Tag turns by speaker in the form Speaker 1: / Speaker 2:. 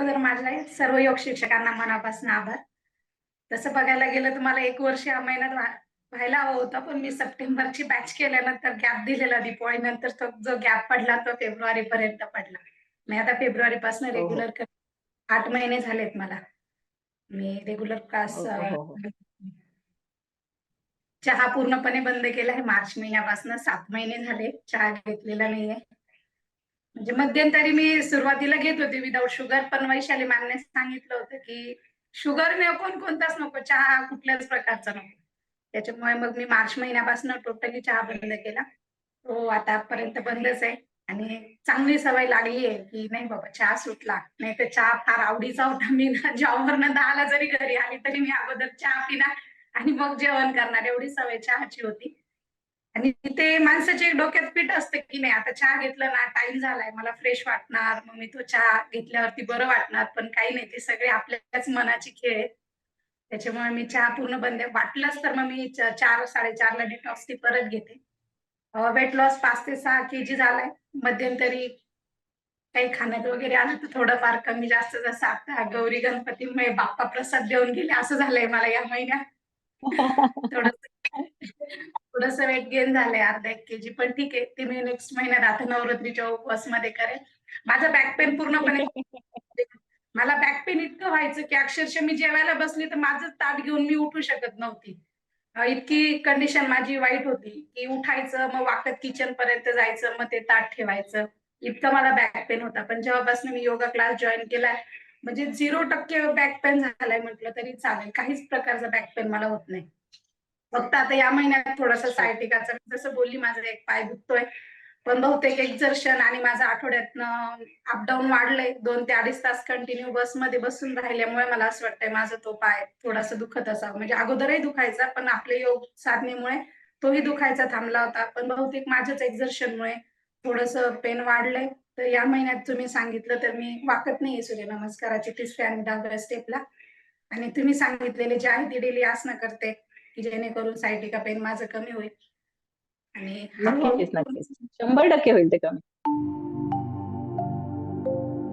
Speaker 1: अगोदर माझ्या सर्व योग शिक्षकांना मनापासून आभार. तसं बघायला गेलं तर मला एक वर्ष या महिन्यात व्हा- व्हायला हवं होतं पण मी सप्टेंबरची बॅच केल्यानंतर गॅप दिलेला दिवाळी नंतर तो जो गॅप पडला तो फेब्रुवारी पर्यंत पडला. मी आता फेब्रुवारी पासून
Speaker 2: हो.
Speaker 1: रेग्युलर आठ महिने झालेत मला. मी रेग्युलर क्लास
Speaker 2: हो, हो, हो.
Speaker 1: चहा पूर्णपणे बंद केला आहे. मार्च महिन्यापासून सात महिने झाले. चहा घेतलेला नाहीये. म्हणजे मध्यंतरी मी सुरुवातीला घेत होते विदाऊट शुगर पण वैशाली मॅमने सांगितलं होतं की शुगर नको कोणताच नको चहा कुठल्याच प्रकारचा नको. त्याच्यामुळे मग मी मार्च महिन्यापासून टोटली चहा बंद केला. हो, तो आतापर्यंत बंदच आहे. आणि चांगली सवय लागली आहे की नाही बाबा चहा सुटला. नाही तर चहा फार आवडीचा होता. मी जॉबवरनं दहाला जरी घरी आली तरी मी अगोदर चहा पिणार आणि मग जेवण करणार. एवढी सवय चहाची होती. आणि ते माणसाच्या एक डोक्यात पीठ असतं की नाही आता चहा घेतलं ना टाइम झालाय मला फ्रेश वाटणार मग मी तो चहा घेतल्यावरती बरं वाटणार पण काही नाही ते सगळे आपल्याच मनाची खेळ आहेत त्याच्यामुळे मी चहा पूर्ण बंद. वाटलंच तर मग मी चार साडेचारला डिटॉक्स ती परत घेते वेट लॉस पाच ते सहा के जी झालाय मध्यंतरी काही खाण्यात वगैरे आलं तर थोडंफार कमी जास्त जसं आता गौरी गणपतीमुळे बाप्पा प्रसाद देऊन गेले असं झालंय मला या महिन्यात थोडस थोडस वेट गेन झालंय अर्धा एक केजी पण ठीक आहे ते मी नेक्स्ट महिन्यात आता नवरात्रीच्या उपवासमध्ये करेल माझं बॅक पेन पूर्णपणे मला बॅक पेन इतकं व्हायचं की अक्षरशः मी जेवायला बसली तर माझं ताट घेऊन मी उठू शकत नव्हती. इतकी कंडिशन माझी वाईट होती की उठायचं मग वाकत किचन पर्यंत जायचं मग ते ताट ठेवायचं. इतकं मला बॅक पेन होता. पण जेव्हापासून मी योगा क्लास जॉईन केलाय म्हणजे झिरो टक्के बॅक पेन झालाय म्हटलं तरी चालेल. काहीच प्रकारचा बॅक पेन मला होत नाही. फक्त आता या महिन्यात थोडस सायटिकाचं जसं बोलली माझा एक पाय दुखतोय. पण बहुतेक एक्झर्शन आणि माझं आठवड्यातनं अपडाऊन वाढलंय. दोन ते अडीच तास कंटिन्यू बसमध्ये बसून राहिल्यामुळे मला असं वाटतंय माझा तो पाय थोडासा दुखत असावा. म्हणजे अगोदरही दुखायचा पण आपले योग साधनेमुळे तोही दुखायचा थांबला होता. पण बहुतेक माझ्याच एक्झर्शनमुळे थोडस पेन वाढलंय. तर या महिन्यात तुम्ही सांगितलं तर मी वाकत नाहीये सूर्यनमस्काराची तिसऱ्या आणि दहाव्या स्टेपला आणि तुम्ही सांगितलेले जे आहे ते डेली आसनं करते. की जेणेकरून सायटिका पेन माझं कमी होईल. आणि
Speaker 2: नक्कीच नक्कीच. शंभर टक्के होईल ते कमी.